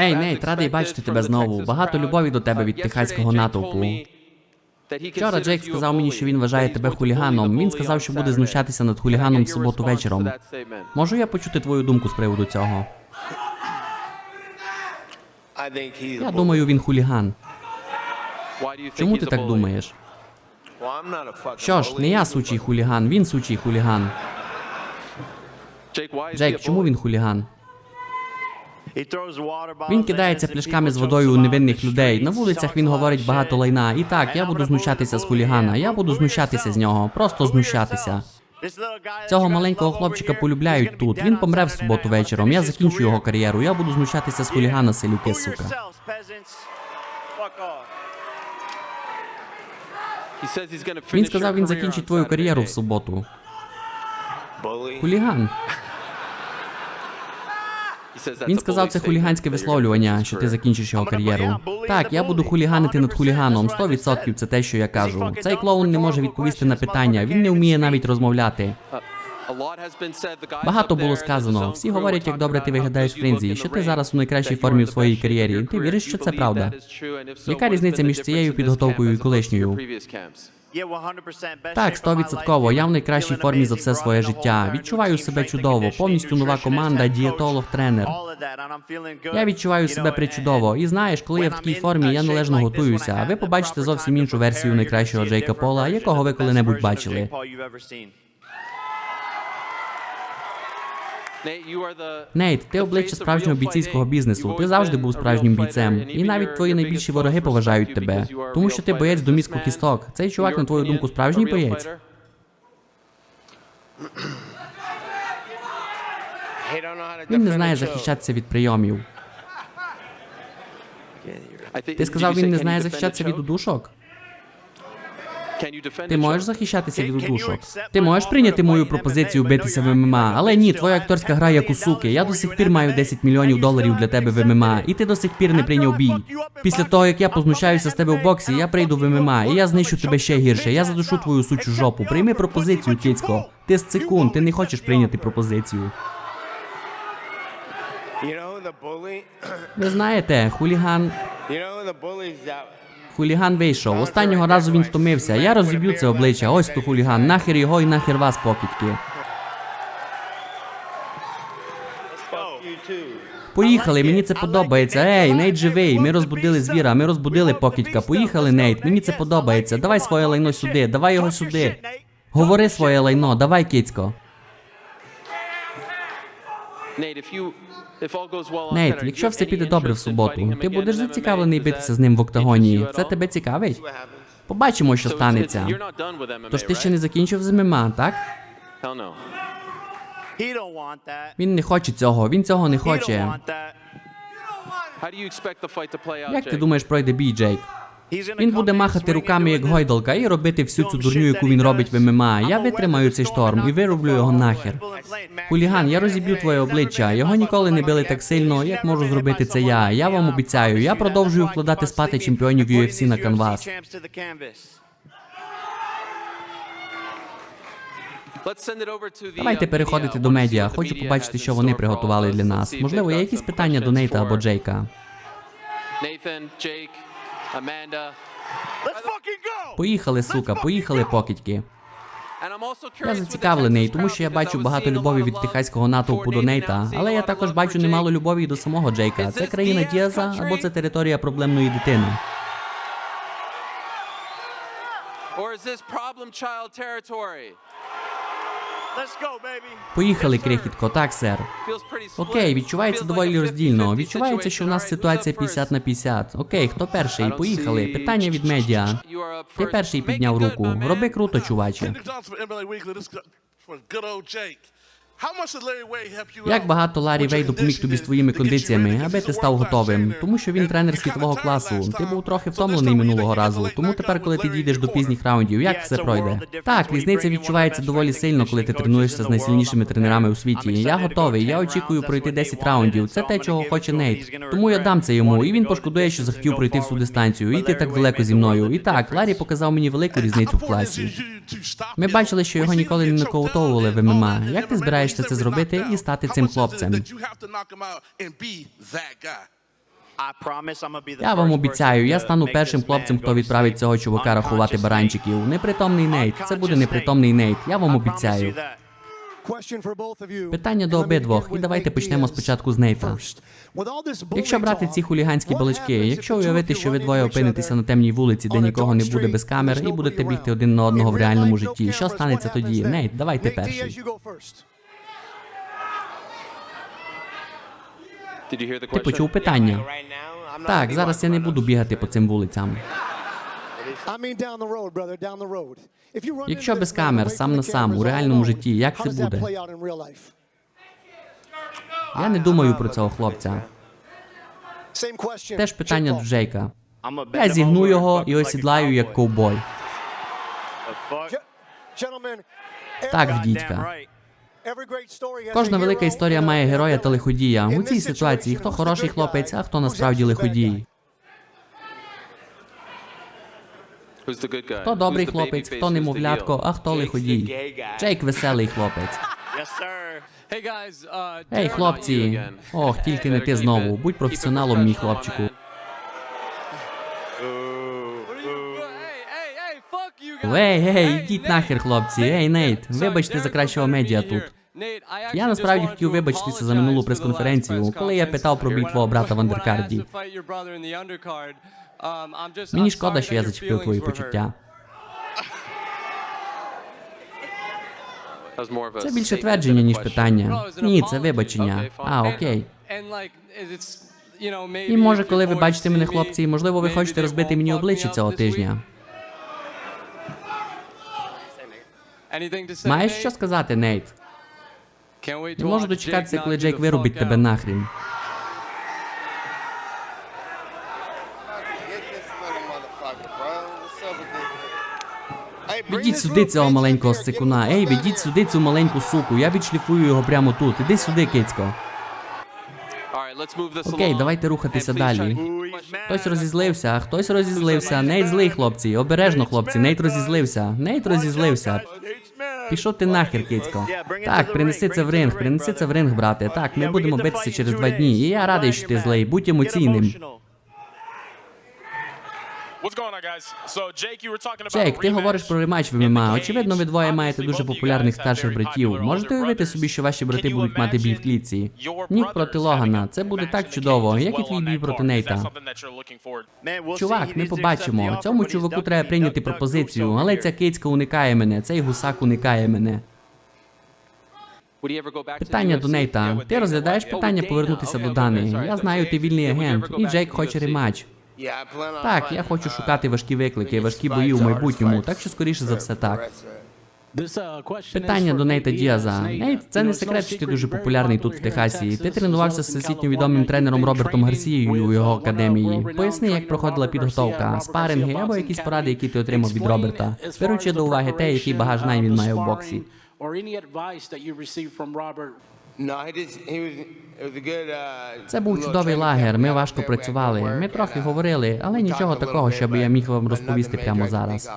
Ей, Нейт, радий бачити тебе знову. Багато любові до тебе від техаського натовпу. Вчора Джейк сказав мені, що він вважає тебе хуліганом. Він сказав, що буде знущатися над хуліганом в суботу вечором. Можу я почути твою думку з приводу цього? Я думаю, він хуліган. Чому ти так думаєш? Що ж, не я сучий хуліган, він сучий хуліган. Джейк, чому він хуліган? Він кидається пляшками з водою у невинних людей. На вулицях він говорить багато лайна. І так, я буду знущатися з хулігана. Я буду знущатися з нього. Просто знущатися. Цього маленького хлопчика полюбляють тут. Він помре в суботу вечором. Я закінчу його кар'єру. Я буду знущатися з хулігана, селюки, сука. Він сказав, він закінчить твою кар'єру в суботу. Хуліган. Він сказав це хуліганське висловлювання, що ти закінчиш його кар'єру. Так, я буду хуліганити над хуліганом. 100% це те, що я кажу. Цей клоун не може відповісти на питання. Він не вміє навіть розмовляти. Багато було сказано. Всі говорять, як добре ти виглядаєш в Френзі, що ти зараз у найкращій формі в своїй кар'єрі. Ти віриш, що це правда? Яка різниця між цією підготовкою і колишньою? Так, стовідсотково. Я в найкращій формі за все своє життя. Відчуваю себе чудово, повністю нова команда, дієтолог, тренер. Я відчуваю себе причудово. І знаєш, коли я в такій формі, я належно готуюся. А ви побачите зовсім іншу версію найкращого Джейка Пола, якого ви коли-небудь бачили. Нейт, ти обличчя справжнього бійцівського бізнесу. Ти завжди був справжнім бійцем. І навіть твої найбільші вороги поважають тебе, тому що ти боєць до мізку кісток. Цей чувак, на твою думку, справжній боєць. Він не знає захищатися від прийомів. Ти сказав, він не знає захищатися від удушок? Ти можеш захищатися від удушок? Ти можеш прийняти мою пропозицію битися в ММА, але ні, твоя акторська гра як у суки. Я до сих пір маю 10 мільйонів доларів для тебе в ММА, і ти до сих пір не прийняв бій. Після того, як я познущаюся з тебе в боксі, я прийду в ММА, і я знищу тебе ще гірше. Я задушу твою сучу жопу. Прийми пропозицію, кицько. Ти з цикун, ти не хочеш прийняти пропозицію. Ви знаєте, хуліган. Хуліган вийшов. Останнього разу він втомився. Я розіб'ю це обличчя. Ось то хуліган. Нахер його і нахер вас, покидьки. Поїхали, мені це подобається. Ей, Нейт живий. Ми розбудили звіра, ми розбудили покидька. Поїхали, Нейт. Мені це подобається. Давай своє лайно сюди, давай його сюди. Говори своє лайно, давай, кицько. Нейт, якщо все піде добре в суботу, ти будеш зацікавлений битися з ним в октагоні. Це тебе цікавить? Побачимо, що станеться. Тож ти ще не закінчив з ММА, так? Він не хоче цього, він цього не хоче. Як ти думаєш, пройде бій, Джейк? Він буде махати руками як гойдалка і робити всю цю дурню, яку він робить в ММА. Я витримаю цей шторм і вироблю його нахер. Хуліган, я розіб'ю твоє обличчя. Його ніколи не били так сильно, як можу зробити це я. Я вам обіцяю. Я продовжую вкладати спати чемпіонів UFC на канвас. Давайте переходити до медіа. Хочу побачити, що вони приготували для нас. Можливо, є якісь питання до Нейта або Джейка. Nathan, Jake, Amanda. Поїхали, сука, поїхали, покидьки. And Я зацікавлений, тому що я бачу багато любові від техаського натовпу до. Нейта, але я також бачу немало любові і до самого Джейка. Це країна Діаза або це територія проблемної дитини. Or is this problem child territory? Поїхали, крихітко, так, сер. Окей, відчувається доволі like a 50-50 роздільно. Відчувається, що в нас ситуація Alright, 50 на 50. Окей, хто перший? Поїхали. Питання від медіа. Ти перший підняв руку. Роби круто, чуваче. Як багато Ларі Вей допоміг тобі з твоїми кондиціями, аби ти став готовим, тому що він тренер you світового класу. Ти був трохи втомлений минулого разу. Тому тепер, коли ти дійдеш до пізніх раундів, як все пройде? Так, різниця відчувається доволі сильно, коли ти тренуєшся з найсильнішими тренерами у світі. Я готовий. Я 10 очікую пройти That's what 10 he раундів. Це те, чого хоче. Нейт. Тому я дам це йому, і він пошкодує, що захотів пройти всю дистанцію. І ти так далеко зі мною. І так. Ларі показав мені велику різницю в класі. Ми бачили, що його ніколи не нокаутовували в ММА. Як ти MMA. Збираєшся це зробити і стати цим хлопцем. Я вам обіцяю, я стану першим хлопцем, хто відправить цього чувака рахувати баранчиків. Непритомний Нейт. Це буде непритомний Нейт. Я вам обіцяю. Питання до обидвох, і давайте почнемо спочатку з Нейта. Якщо брати ці хуліганські балачки, якщо уявити, що ви двоє опинитеся на темній вулиці, де нікого не буде без камер, і будете бігти один на одного в реальному житті, що станеться тоді? Нейт, давайте перший. Ти почув питання? Так, зараз я не буду бігати по цим вулицям. Якщо без камер, сам на сам, у реальному житті, як це буде? Я не думаю про цього хлопця. Теж питання до Джейка. Я зігну його і осідлаю як ковбой. Так, в дідька. Кожна велика історія має героя та лиходія. У цій ситуації хто хороший хлопець, а хто насправді лиходій. Хто добрий хлопець, хто немовлятко, а хто лиходій. Джейк веселий хлопець. Uh, Ей, хлопці. Ох, тільки не ти знову. Будь професіоналом, мій хлопчику. Ей, гей, йдіть нахер, хлопці. Ей, Нейт, вибачте за кращого медіа тут. Я насправді хотів вибачитися за минулу прес-конференцію, коли я питав про бій твого брата в андеркарді. um, Мені шкода, що я зачепив твої почуття. Це більше твердження, ніж питання. Ні, це вибачення. А, окей. І може, коли ви бачите мене, хлопці, можливо, ви хочете розбити мені обличчя цього тижня. Маєш Nate? що сказати, Нейт? Не можу дочекатися, коли Джейк вирубить тебе нахрін. Ведіть сюди цього маленького сикуна. Ей, ведіть сюди цю маленьку суку. Я відшліфую його прямо тут. Іди сюди, кицько. Окей, давайте рухатися далі. Хтось розізлився, а хтось розізлився. Нейт злий, хлопці. Обережно, хлопці. Нейт розізлився. Нейт розізлився. Пішов ти нахер, кицько. Так, принеси це в ринг, принеси це в ринг, брате. Так, ми будемо битися через два дні. І я радий, що ти злий. Будь емоційним. Джейк, ти говориш про рематч в ММА. Очевидно, ви двоє маєте дуже популярних старших братів. Можете уявити собі, що ваші брати будуть мати бій в клітці? Нік проти Логана. Це буде так чудово, як і твій бій проти Нейта. Чувак, ми побачимо. Цьому чуваку треба прийняти пропозицію, але ця кицька уникає мене, цей гусак уникає мене. Питання до? Нейта. Ти розглядаєш питання повернутися до Дани. Я знаю, ти вільний агент, і Джейк хоче рематч. Так, я хочу шукати важкі виклики, важкі бої у майбутньому, так що скоріше за все так. Питання до Нейта Діаза. Нейт, це не секрет, що ти дуже популярний тут в Техасі. Ти тренувався з всесвітньо відомим тренером Робертом Гарсією у його академії. Поясни, як проходила підготовка, спаринги або якісь поради, які ти отримав від Роберта, беручи до уваги те, який багаж знань він має в боксі. Це був чудовий лагер. Ми важко працювали. Ми трохи говорили, але нічого такого, щоб я міг вам розповісти прямо зараз.